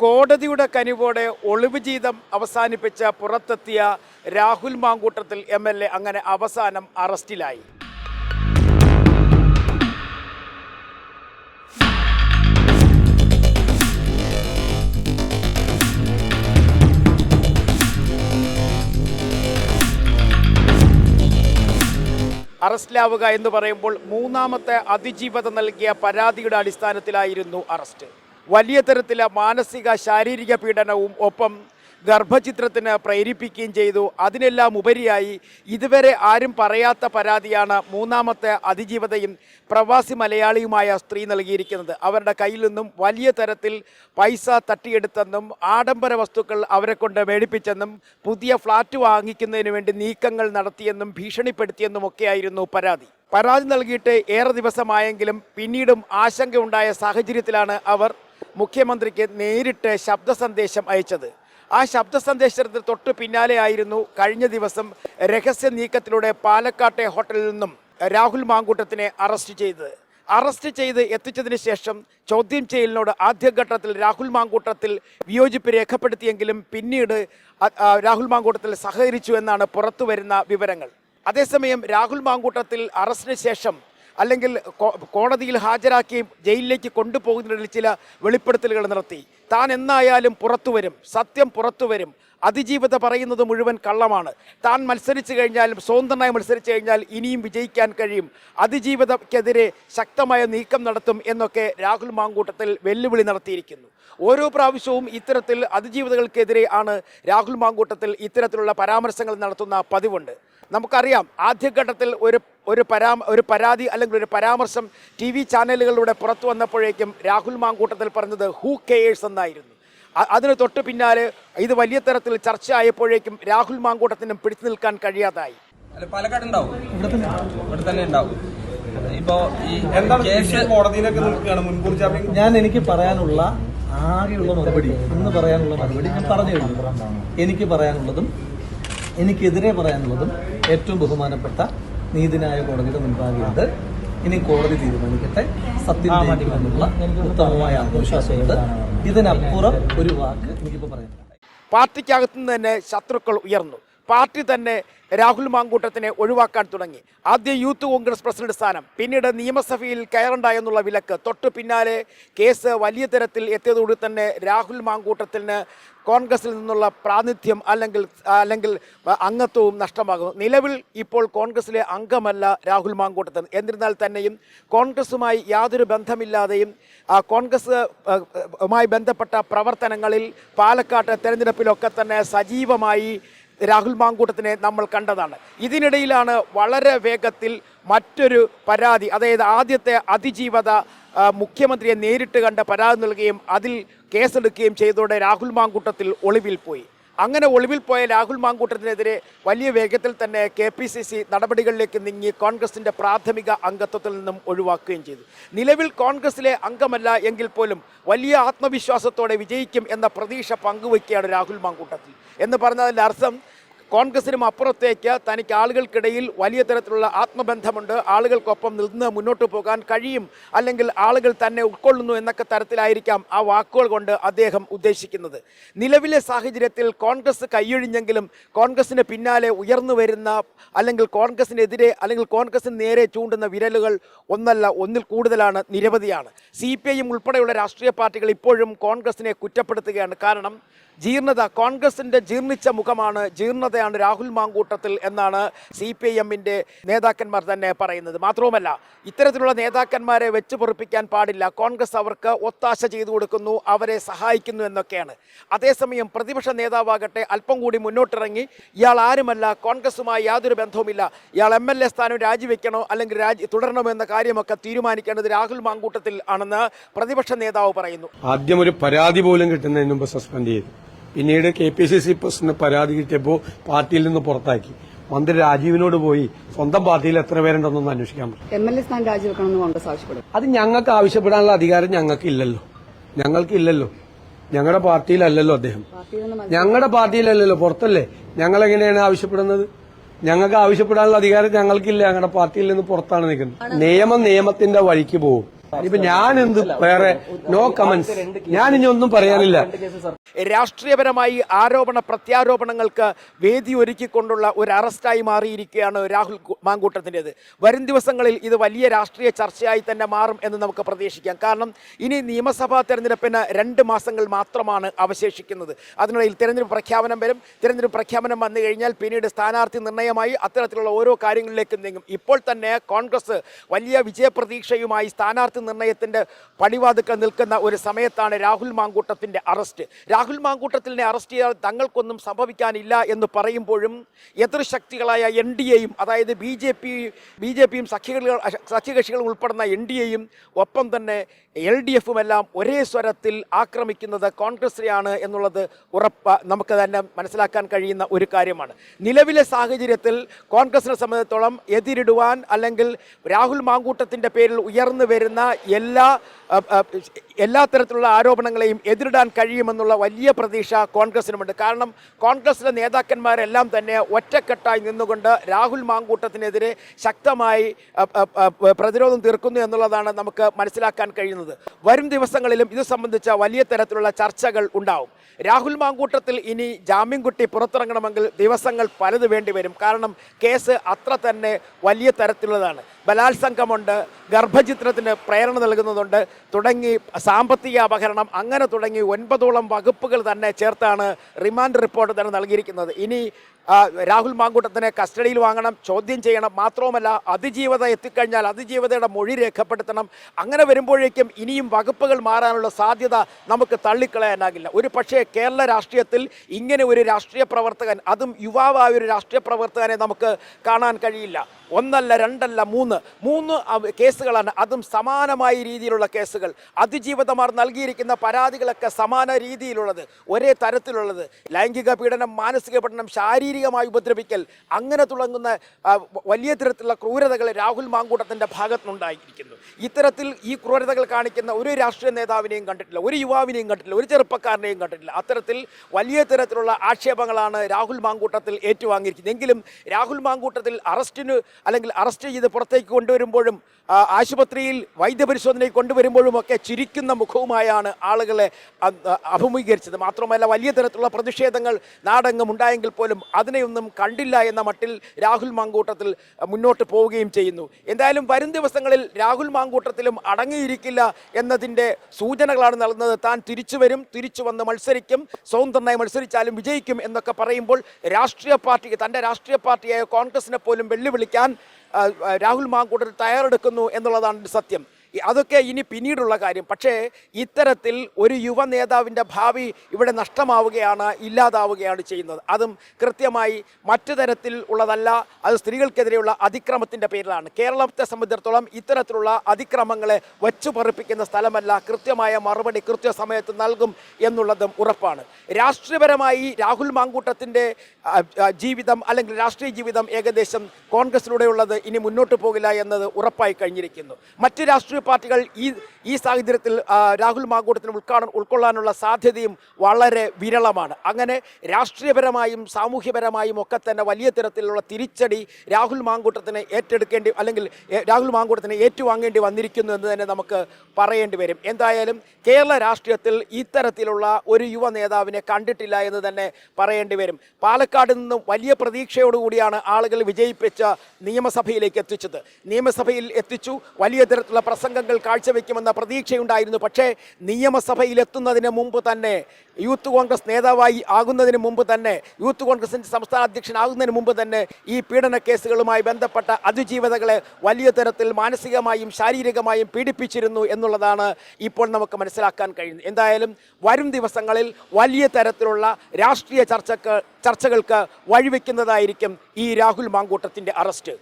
കോടതിയുടെ കനിവോടെ ഒളിവ് ജീവിതം അവസാനിപ്പിച്ച പുറത്തെത്തിയ Rahul Mamkootathil M L A അങ്ങനെ അവസാനം അറസ്റ്റിലായി. അറസ്റ്റിലാവുക എന്ന് പറയുമ്പോൾ മൂന്നാമത്തെ അതിജീവത നൽകിയ പരാതിയുടെ അടിസ്ഥാനത്തിലായിരുന്നു അറസ്റ്റ്. വലിയ തരത്തിലെ മാനസിക ശാരീരിക പീഡനവും ഒപ്പം ഗർഭചിത്രത്തിന് പ്രേരിപ്പിക്കുകയും ചെയ്തു. അതിനെല്ലാം ഉപരിയായി ഇതുവരെ ആരും പറയാത്ത പരാതിയാണ് മൂന്നാമത്തെ അതിജീവതയും പ്രവാസി മലയാളിയുമായ സ്ത്രീ നൽകിയിരിക്കുന്നത്. അവരുടെ കയ്യിൽ നിന്നും വലിയ തരത്തിൽ പൈസ തട്ടിയെടുത്തെന്നും ആഡംബര വസ്തുക്കൾ അവരെ കൊണ്ട് മേടിപ്പിച്ചെന്നും പുതിയ ഫ്ലാറ്റ് വാങ്ങിക്കുന്നതിന് വേണ്ടി നീക്കങ്ങൾ നടത്തിയെന്നും ഭീഷണിപ്പെടുത്തിയെന്നും ഒക്കെയായിരുന്നു പരാതി. പരാതി നൽകിയിട്ട് ഏറെ ദിവസമായെങ്കിലും പിന്നീടും ആശങ്കയുണ്ടായ സാഹചര്യത്തിലാണ് അവർ മുഖ്യമന്ത്രിക്ക് നേരിട്ട് ശബ്ദ സന്ദേശം അയച്ചത്. ആ ശബ്ദ സന്ദേശത്തിന് തൊട്ട് പിന്നാലെ ആയിരുന്നു കഴിഞ്ഞ ദിവസം രഹസ്യ നീക്കത്തിലൂടെ പാലക്കാട്ടെ ഹോട്ടലിൽ നിന്നും രാഹുൽ മാങ്കൂട്ടത്തിനെ അറസ്റ്റ് ചെയ്തത്. അറസ്റ്റ് ചെയ്ത് എത്തിച്ചതിന് ശേഷം ചോദ്യം ചെയ്യലിനോട് ആദ്യഘട്ടത്തിൽ രാഹുൽ മാങ്കൂട്ടത്തിൽ വിയോജിപ്പ് രേഖപ്പെടുത്തിയെങ്കിലും പിന്നീട് രാഹുൽ മാങ്കൂട്ടത്തിൽ സഹകരിച്ചു എന്നാണ് പുറത്തു വരുന്ന വിവരങ്ങൾ. അതേസമയം രാഹുൽ മാങ്കൂട്ടത്തിൽ അറസ്റ്റിന് ശേഷം അല്ലെങ്കിൽ കോടതിയിൽ ഹാജരാക്കി ജയിലിലേക്ക് കൊണ്ടുപോകുന്നതിൽ ചില വെളിപ്പെടുത്തലുകൾ നടത്തി. താൻ എന്നായാലും പുറത്തു വരും. സത്യം പുറത്തു വരും. അതിജീവിത പറയുന്നത് മുഴുവൻ കള്ളമാണ്. താൻ മത്സരിച്ചു കഴിഞ്ഞാലും സ്വതന്ത്രനായി മത്സരിച്ചു കഴിഞ്ഞാൽ ഇനിയും വിജയിക്കാൻ കഴിയും. അതിജീവിതക്കെതിരെ ശക്തമായ നീക്കം നടത്തും എന്നൊക്കെ രാഹുൽ മാങ്കൂട്ടത്തിൽ വെല്ലുവിളി നടത്തിയിരിക്കുന്നു. ഓരോ പ്രാവശ്യവും ഇത്തരത്തിൽ അതിജീവിതകൾക്കെതിരെ ആണ് രാഹുൽ മാങ്കൂട്ടത്തിൽ ഇത്തരത്തിലുള്ള പരാമർശങ്ങൾ നടത്തുന്ന പതിവുണ്ട്. നമുക്കറിയാം ആദ്യഘട്ടത്തിൽ ഒരു ഒരു പരാ ഒരു പരാതി അല്ലെങ്കിൽ ഒരു പരാമർശം ടി വി ചാനലുകളിലൂടെ പുറത്തു വന്നപ്പോഴേക്കും രാഹുൽ മാങ്കൂട്ടത്തിൽ പറഞ്ഞത് ഹൂ കെയേഴ്സ് എന്നായിരുന്നു അ- അതിന് തൊട്ട് പിന്നാലെ ഇത് വലിയ തരത്തിൽ ചർച്ച ആയപ്പോഴേക്കും രാഹുൽ മാങ്കൂട്ടത്തിനും പിടിച്ചു നിൽക്കാൻ കഴിയാതായി. അല്ല പാലക്കാട് ഉണ്ടാവും. ഇവിടെ തന്നെ. ഉണ്ടാവും. ഇപ്പോ കോടതിയിലേക്ക് നിൽക്കുകയാണ് ഞാൻ എനിക്ക് പറയാനുള്ള ആകെയുള്ള മറുപടി ഇന്ന് പറയാനുള്ള മറുപടി ഞാൻ പറഞ്ഞു കഴിഞ്ഞു എനിക്ക് പറയാനുള്ളതും എനിക്കെതിരെ പറയാനുള്ളതും ഏറ്റവും ബഹുമാനപ്പെട്ട നീതിന്യായ കോടതിയുടെ മുൻപാകെയുണ്ട്. ഇനി കോടതി തീരുമാനിക്കട്ടെ. സത്യം ഉത്തമമായ ആത്മവിശ്വാസമുണ്ട്. ഇതിനപ്പുറം ഒരു വാക്ക് എനിക്കിപ്പോൾ പറയാൻ പാർട്ടിക്കകത്തു നിന്ന് തന്നെ ശത്രുക്കൾ ഉയർന്നു. പാർട്ടി തന്നെ രാഹുൽ മാങ്കൂട്ടത്തിനെ ഒഴിവാക്കാൻ തുടങ്ങി. ആദ്യം യൂത്ത് കോൺഗ്രസ് പ്രസിഡന്റ് സ്ഥാനം പിന്നീട് നിയമസഭയിൽ കയറണ്ട എന്നുള്ള വിലക്ക് തൊട്ടു പിന്നാലെ കേസ് വലിയ തരത്തിൽ എത്തിയതോടെ തന്നെ രാഹുൽ മാങ്കൂട്ടത്തിന് കോൺഗ്രസിൽ നിന്നുള്ള പ്രാതിനിധ്യം അല്ലെങ്കിൽ അല്ലെങ്കിൽ അംഗത്വവും നഷ്ടമാകുന്നു. നിലവിൽ ഇപ്പോൾ കോൺഗ്രസിലെ അംഗമല്ല രാഹുൽ മാങ്കൂട്ടത്തിന് എന്നിരുന്നാൽ തന്നെയും കോൺഗ്രസുമായി യാതൊരു ബന്ധമില്ലാതെയും കോൺഗ്രസ് മായി ബന്ധപ്പെട്ട പ്രവർത്തനങ്ങളിൽ പാലക്കാട്ട് തെരഞ്ഞെടുപ്പിലൊക്കെ തന്നെ സജീവമായി രാഹുൽ മാങ്കൂട്ടത്തിനെ നമ്മൾ കണ്ടതാണ്. ഇതിനിടയിലാണ് വളരെ വേഗത്തിൽ മറ്റൊരു പരാതി അതായത് ആദ്യത്തെ അതിജീവത മുഖ്യമന്ത്രിയെ നേരിട്ട് കണ്ട് പരാതി നൽകുകയും അതിൽ കേസെടുക്കുകയും ചെയ്തതോടെ രാഹുൽ മാങ്കൂട്ടത്തിൽ ഒളിവിൽ പോയി. അങ്ങനെ ഒളിവിൽ പോയ രാഹുൽ മാങ്കൂട്ടത്തിനെതിരെ വലിയ വേഗത്തിൽ തന്നെ കെ പി സി സി നടപടികളിലേക്ക് നീങ്ങി കോൺഗ്രസിന്റെ പ്രാഥമിക അംഗത്വത്തിൽ നിന്നും ഒഴിവാക്കുകയും ചെയ്തു. നിലവിൽ കോൺഗ്രസിലെ അംഗമല്ല എങ്കിൽ പോലും വലിയ ആത്മവിശ്വാസത്തോടെ വിജയിക്കും എന്ന പ്രതീക്ഷ പങ്കുവയ്ക്കുകയാണ് രാഹുൽ മാങ്കൂട്ടത്തിൽ. എന്ന് പറഞ്ഞതിന്റെ അർത്ഥം കോൺഗ്രസിനും അപ്പുറത്തേക്ക് തനിക്ക് ആളുകൾക്കിടയിൽ വലിയ തരത്തിലുള്ള ആത്മബന്ധമുണ്ട്. ആളുകൾക്കൊപ്പം നിന്ന് മുന്നോട്ട് പോകാൻ കഴിയും അല്ലെങ്കിൽ ആളുകൾ തന്നെ ഉൾക്കൊള്ളുന്നു എന്നൊക്കെ തരത്തിലായിരിക്കാം ആ വാക്കുകൾ കൊണ്ട് അദ്ദേഹം ഉദ്ദേശിക്കുന്നത്. നിലവിലെ സാഹചര്യത്തിൽ കോൺഗ്രസ് കൈയൊഴിഞ്ഞെങ്കിലും കോൺഗ്രസിന് പിന്നാലെ ഉയർന്നു വരുന്ന അല്ലെങ്കിൽ കോൺഗ്രസിനെതിരെ അല്ലെങ്കിൽ കോൺഗ്രസിന് നേരെ ചൂണ്ടുന്ന വിരലുകൾ ഒന്നല്ല ഒന്നിൽ കൂടുതലാണ് നിരവധിയാണ്. സി ഉൾപ്പെടെയുള്ള രാഷ്ട്രീയ പാർട്ടികൾ ഇപ്പോഴും കോൺഗ്രസിനെ കുറ്റപ്പെടുത്തുകയാണ്. കാരണം ജീർണത കോൺഗ്രസിന്റെ ജീർണിച്ച മുഖമാണ് ജീർണതയാണ് രാഹുൽ മാങ്കൂട്ടത്തിൽ എന്നാണ് സി പി ഐ എമ്മിന്റെ നേതാക്കന്മാർ തന്നെ പറയുന്നത്. മാത്രവുമല്ല ഇത്തരത്തിലുള്ള നേതാക്കന്മാരെ വെച്ച് പൊറിപ്പിക്കാൻ പാടില്ല. കോൺഗ്രസ് അവർക്ക് ഒത്താശ ചെയ്തു കൊടുക്കുന്നു അവരെ സഹായിക്കുന്നു എന്നൊക്കെയാണ്. അതേസമയം പ്രതിപക്ഷ നേതാവാകട്ടെ അല്പം കൂടി മുന്നോട്ടിറങ്ങി ഇയാൾ ആരുമല്ല കോൺഗ്രസുമായി യാതൊരു ബന്ധവുമില്ല. ഇയാൾ എം എൽ എ സ്ഥാനം രാജിവെക്കണോ അല്ലെങ്കിൽ രാജി തുടരണമോ എന്ന കാര്യമൊക്കെ തീരുമാനിക്കേണ്ടത് രാഹുൽ മാങ്കൂട്ടത്തിൽ ആണെന്ന് പ്രതിപക്ഷ നേതാവ് പറയുന്നു. ആദ്യം ഒരു പരാതി പോലും കിട്ടുന്നതിന് മുമ്പ് സസ്പെൻഡ് ചെയ്തു. പിന്നീട് K P C C president പരാതി കിട്ടിയപ്പോൾ പാർട്ടിയിൽ നിന്ന് പുറത്താക്കി. മന്ത്രി രാജീവിനോട് പോയി. സ്വന്തം പാർട്ടിയിൽ എത്ര പേരുണ്ടെന്നൊന്ന് അന്വേഷിക്കാൻ എം എൽ എ സ്ഥാനം രാജിവെക്കണമെന്ന് കോൺഗ്രസ് ആവശ്യപ്പെടും. അത് ഞങ്ങൾക്ക് ആവശ്യപ്പെടാനുള്ള അധികാരം ഞങ്ങൾക്ക് ഇല്ലല്ലോ ഞങ്ങൾക്ക് ഇല്ലല്ലോ ഞങ്ങളുടെ പാർട്ടിയിലല്ലല്ലോ അദ്ദേഹം. ഞങ്ങളുടെ പാർട്ടിയിലല്ലല്ലോ. പുറത്തല്ലേ? ഞങ്ങൾ എങ്ങനെയാണ് ആവശ്യപ്പെടുന്നത്? ഞങ്ങൾക്ക് ആവശ്യപ്പെടാനുള്ള അധികാരം ഞങ്ങൾക്കില്ല. ഞങ്ങളുടെ പാർട്ടിയിൽ നിന്ന് പുറത്താണ് നിൽക്കുന്നത്. നിയമം നിയമത്തിന്റെ വഴിക്ക് പോകും. ഇനിയിപ്പോ ഞാൻ എന്ത് വേറെ നോ കമന്റ്സ് ഞാൻ ഇനി ഒന്നും പറയാനില്ല. രാഷ്ട്രീയപരമായി ആരോപണ പ്രത്യാരോപണങ്ങൾക്ക് വേദി ഒരുക്കിക്കൊണ്ടുള്ള ഒരു അറസ്റ്റായി മാറിയിരിക്കുകയാണ് രാഹുൽ മാങ്കൂട്ടത്തിന്റെത്. വരും ദിവസങ്ങളിൽ ഇത് വലിയ രാഷ്ട്രീയ ചർച്ചയായി തന്നെ മാറും എന്ന് നമുക്ക് പ്രതീക്ഷിക്കാം. കാരണം ഇനി നിയമസഭാ തെരഞ്ഞെടുപ്പിന് രണ്ട് മാസങ്ങൾ മാത്രമാണ് അവശേഷിക്കുന്നത്. അതിനിടയിൽ തെരഞ്ഞെടുപ്പ് പ്രഖ്യാപനം വരും. തെരഞ്ഞെടുപ്പ് പ്രഖ്യാപനം വന്നു കഴിഞ്ഞാൽ പിന്നീട് സ്ഥാനാർത്ഥി നിർണയമായി അത്തരത്തിലുള്ള ഓരോ കാര്യങ്ങളിലേക്കും നീങ്ങും. ഇപ്പോൾ തന്നെ കോൺഗ്രസ് വലിയ വിജയപ്രതീക്ഷയുമായി സ്ഥാനാർത്ഥി നിർണയത്തിന്റെ പടിവാതുക്കൾ നിൽക്കുന്ന ഒരു സമയത്താണ് രാഹുൽ മാങ്കൂട്ടത്തിന്റെ അറസ്റ്റ്. രാഹുൽ മാങ്കൂട്ടത്തിനെ അറസ്റ്റ് ചെയ്താൽ തങ്ങൾക്കൊന്നും സംഭവിക്കാനില്ല എന്ന് പറയുമ്പോഴും എതിർശക്തികളായ എൻ ഡി എയും അതായത് B J P B J പിയും സഖ്യകക്ഷികൾ സഖ്യകക്ഷികളും ഉൾപ്പെടുന്ന എൻ ഡി എയും ഒപ്പം തന്നെ എൽ ഡി എഫും എല്ലാം ഒരേ സ്വരത്തിൽ ആക്രമിക്കുന്നത് കോൺഗ്രസിനെയാണ് എന്നുള്ളത് ഉറപ്പ് നമുക്ക് തന്നെ മനസ്സിലാക്കാൻ കഴിയുന്ന ഒരു കാര്യമാണ്. നിലവിലെ സാഹചര്യത്തിൽ കോൺഗ്രസിനെ സംബന്ധിച്ചിടത്തോളം എതിരിടുവാൻ അല്ലെങ്കിൽ രാഹുൽ മാങ്കൂട്ടത്തിന്റെ പേരിൽ ഉയർന്നു വരുന്ന എല്ലാ എല്ലാ തരത്തിലുള്ള ആരോപണങ്ങളെയും എതിരിടാൻ കഴിയുമെന്നുള്ള വലിയ പ്രതീക്ഷ കോൺഗ്രസിനുമുണ്ട് കാരണം കോൺഗ്രസിലെ നേതാക്കന്മാരെല്ലാം തന്നെ ഒറ്റക്കെട്ടായി നിന്നുകൊണ്ട് രാഹുൽ മാങ്കൂട്ടത്തിനെതിരെ ശക്തമായി പ്രതിരോധം തീർക്കുന്നു എന്നുള്ളതാണ് നമുക്ക് മനസ്സിലാക്കാൻ കഴിയുന്നത്. വരും ദിവസങ്ങളിലും ഇത് സംബന്ധിച്ച വലിയ തരത്തിലുള്ള ചർച്ചകൾ ഉണ്ടാവും. രാഹുൽ മാങ്കൂട്ടത്തിൽ ഇനി ജാമ്യം കുട്ടി പുറത്തിറങ്ങണമെങ്കിൽ ദിവസങ്ങൾ പലത് വേണ്ടി വരും. കാരണം കേസ് അത്ര തന്നെ വലിയ തരത്തിലുള്ളതാണ്. ബലാത്സംഗമുണ്ട് ഗർഭചിത്രത്തിന് പ്രേരണ നൽകുന്നതുണ്ട് തുടങ്ങി സാമ്പത്തിക അപഹരണം അങ്ങനെ തുടങ്ങി ഒൻപതോളം വകുപ്പുകൾ തന്നെ ചേർത്താണ് റിമാൻഡ് റിപ്പോർട്ട് തന്നെ നൽകിയിരിക്കുന്നത്. ഇനി രാഹുൽ മാങ്കൂട്ടത്തിനെ കസ്റ്റഡിയിൽ വാങ്ങണം ചോദ്യം ചെയ്യണം. മാത്രവുമല്ല അതിജീവത എത്തിക്കഴിഞ്ഞാൽ അതിജീവതയുടെ മൊഴി രേഖപ്പെടുത്തണം. അങ്ങനെ വരുമ്പോഴേക്കും ഇനിയും വകുപ്പുകൾ മാറാനുള്ള സാധ്യത നമുക്ക് തള്ളിക്കളയാനാകില്ല. ഒരു പക്ഷേ കേരള രാഷ്ട്രീയത്തിൽ ഇങ്ങനെ ഒരു രാഷ്ട്രീയ പ്രവർത്തകൻ അതും യുവാവായ ഒരു രാഷ്ട്രീയ പ്രവർത്തകനെ നമുക്ക് കാണാൻ കഴിയില്ല. ഒന്നല്ല രണ്ടല്ല മൂന്ന്. മൂന്ന് കേസുകളാണ്. അതും സമാനമായ രീതിയിലുള്ള കേസുകൾ. അതിജീവിതമാർ നൽകിയിരിക്കുന്ന പരാതികളൊക്കെ സമാന രീതിയിലുള്ളത് ഒരേ തരത്തിലുള്ളത്. ലൈംഗിക പീഡനം മാനസിക പീഡനം ശാരീരികമായി ഉപദ്രവിക്കൽ അങ്ങനെ തുടങ്ങുന്ന വലിയ തരത്തിലുള്ള ക്രൂരതകൾ രാഹുൽ മാങ്കൂട്ടത്തിന്റെ ഭാഗത്തുനിന്നുണ്ടായിരിക്കുന്നു. ഇത്തരത്തിൽ ഈ ക്രൂരതകൾ കാണിക്കുന്ന ഒരു രാഷ്ട്രീയ നേതാവിനെയും കണ്ടിട്ടില്ല ഒരു യുവാവിനെയും കണ്ടിട്ടില്ല ഒരു ചെറുപ്പക്കാരനെയും കണ്ടിട്ടില്ല. അത്തരത്തിൽ വലിയ തരത്തിലുള്ള ആക്ഷേപങ്ങളാണ് രാഹുൽ മാങ്കൂട്ടത്തിൽ ഏറ്റുവാങ്ങിയിരിക്കുന്നത്. എങ്കിലും രാഹുൽ മാങ്കൂട്ടത്തിൽ അറസ്റ്റിന് അല്ലെങ്കിൽ അറസ്റ്റ് ചെയ്ത് പുറത്തേക്ക് കൊണ്ടുവരുമ്പോഴും ആശുപത്രിയിൽ വൈദ്യപരിശോധനയ്ക്ക് കൊണ്ടുവരുമ്പോഴും ഒക്കെ ചിരിക്കുന്ന മുഖവുമായാണ് ആളുകളെ അഭിമുഖീകരിച്ചത്. മാത്രമല്ല വലിയ തരത്തിലുള്ള പ്രതിഷേധങ്ങൾ നാടെങ്ങും ഉണ്ടായെങ്കിൽ പോലും അതിനെയൊന്നും കണ്ടില്ല എന്ന മട്ടിൽ രാഹുൽ മാങ്കൂട്ടത്തിൽ മുന്നോട്ട് പോവുകയും ചെയ്യുന്നു. എന്തായാലും വരും ദിവസങ്ങളിൽ രാഹുൽ മാങ്കൂട്ടത്തിലും അടങ്ങിയിരിക്കില്ല എന്നതിന്റെ സൂചനകളാണ് നൽകുന്നത് താൻ തിരിച്ചു വരും തിരിച്ചു വന്ന് മത്സരിക്കും സ്വതന്ത്രനായി മത്സരിച്ചാലും വിജയിക്കും എന്നൊക്കെ പറയുമ്പോൾ രാഷ്ട്രീയ പാർട്ടിക്ക് തന്റെ രാഷ്ട്രീയ പാർട്ടിയായ കോൺഗ്രസിനെ പോലും വെല്ലുവിളിക്കാൻ രാഹുൽ മാങ്കൂട്ടർ തയ്യാറെടുക്കുന്നു എന്നുള്ളതാണ് സത്യം. അതൊക്കെ ഇനി പിന്നീടുള്ള കാര്യം. പക്ഷേ ഇത്തരത്തിൽ ഒരു യുവ നേതാവിന്റെ ഭാവി ഇവിടെ നഷ്ടമാവുകയാണ് ഇല്ലാതാവുകയാണ് ചെയ്യുന്നത്. അതും കൃത്യമായി മറ്റു തരത്തിൽ ഉള്ളതല്ല അത് സ്ത്രീകൾക്കെതിരെയുള്ള അതിക്രമത്തിന്റെ പേരിലാണ്. കേരളത്തെ സംബന്ധിച്ചിടത്തോളം ഇത്തരത്തിലുള്ള അതിക്രമങ്ങളെ വച്ചു പറപ്പിക്കുന്ന സ്ഥലമല്ല കൃത്യമായ മറുപടി കൃത്യസമയത്ത് നൽകും എന്നുള്ളതും ഉറപ്പാണ്. രാഷ്ട്രീയപരമായി രാഹുൽ മാങ്കൂട്ടത്തിന്റെ ജീവിതം അല്ലെങ്കിൽ രാഷ്ട്രീയ ജീവിതം ഏകദേശം കോൺഗ്രസിലൂടെയുള്ളത് ഇനി മുന്നോട്ട് പോകില്ല എന്നത് ഉറപ്പായി കഴിഞ്ഞിരിക്കുന്നു. മറ്റ് രാഷ്ട്രീയ പാർട്ടികൾ ഈ ഈ സാഹചര്യത്തിൽ രാഹുൽ മാങ്കൂട്ടത്തിന് ഉൾക്കാണ ഉൾക്കൊള്ളാനുള്ള സാധ്യതയും വളരെ വിരളമാണ്. അങ്ങനെ രാഷ്ട്രീയപരമായും സാമൂഹ്യപരമായും ഒക്കെ തന്നെ വലിയ തരത്തിലുള്ള തിരിച്ചടി രാഹുൽ മാങ്കൂട്ടത്തിന് ഏറ്റെടുക്കേണ്ടി അല്ലെങ്കിൽ രാഹുൽ മാങ്കൂട്ടത്തിന് ഏറ്റുവാങ്ങേണ്ടി വന്നിരിക്കുന്നു എന്ന് തന്നെ നമുക്ക് പറയേണ്ടി വരും. എന്തായാലും കേരള രാഷ്ട്രീയത്തിൽ ഇത്തരത്തിലുള്ള ഒരു യുവ നേതാവിനെ കണ്ടിട്ടില്ല എന്ന് തന്നെ പറയേണ്ടി വരും. പാലക്കാട് നിന്നും വലിയ പ്രതീക്ഷയോടുകൂടിയാണ് ആളുകൾ വിജയിപ്പിച്ച നിയമസഭയിലേക്ക് എത്തിച്ചത്. നിയമസഭയിൽ എത്തിച്ചു. വലിയ തരത്തിലുള്ള പ്രസംഗങ്ങൾ കാഴ്ചവെക്കുമെന്ന പ്രതീക്ഷയുണ്ടായിരുന്നു. പക്ഷേ നിയമസഭയിലെത്തുന്നതിന് മുമ്പ് തന്നെ യൂത്ത് കോൺഗ്രസ് നേതാവായി ആകുന്നതിന് മുമ്പ് തന്നെ യൂത്ത് കോൺഗ്രസിന്റെ സംസ്ഥാന അധ്യക്ഷനാകുന്നതിന് മുമ്പ് തന്നെ ഈ പീഡന കേസുകളുമായി ബന്ധപ്പെട്ട അതിജീവിതകളെ വലിയ തരത്തിൽ മാനസികമായും ശാരീരികമായും പീഡിപ്പിച്ചിരുന്നു എന്നുള്ളതാണ് ഇപ്പോൾ നമുക്ക് മനസ്സിലാക്കാൻ കഴിയുന്നത്. എന്തായാലും വരും ദിവസങ്ങളിൽ വലിയ തരത്തിലുള്ള രാഷ്ട്രീയ ചർച്ചക്ക് ചർച്ചകൾക്ക് വഴിവെക്കുന്നതായിരിക്കും ഈ രാഹുൽ മാങ്കൂട്ടത്തിന്റെ അറസ്റ്റ്.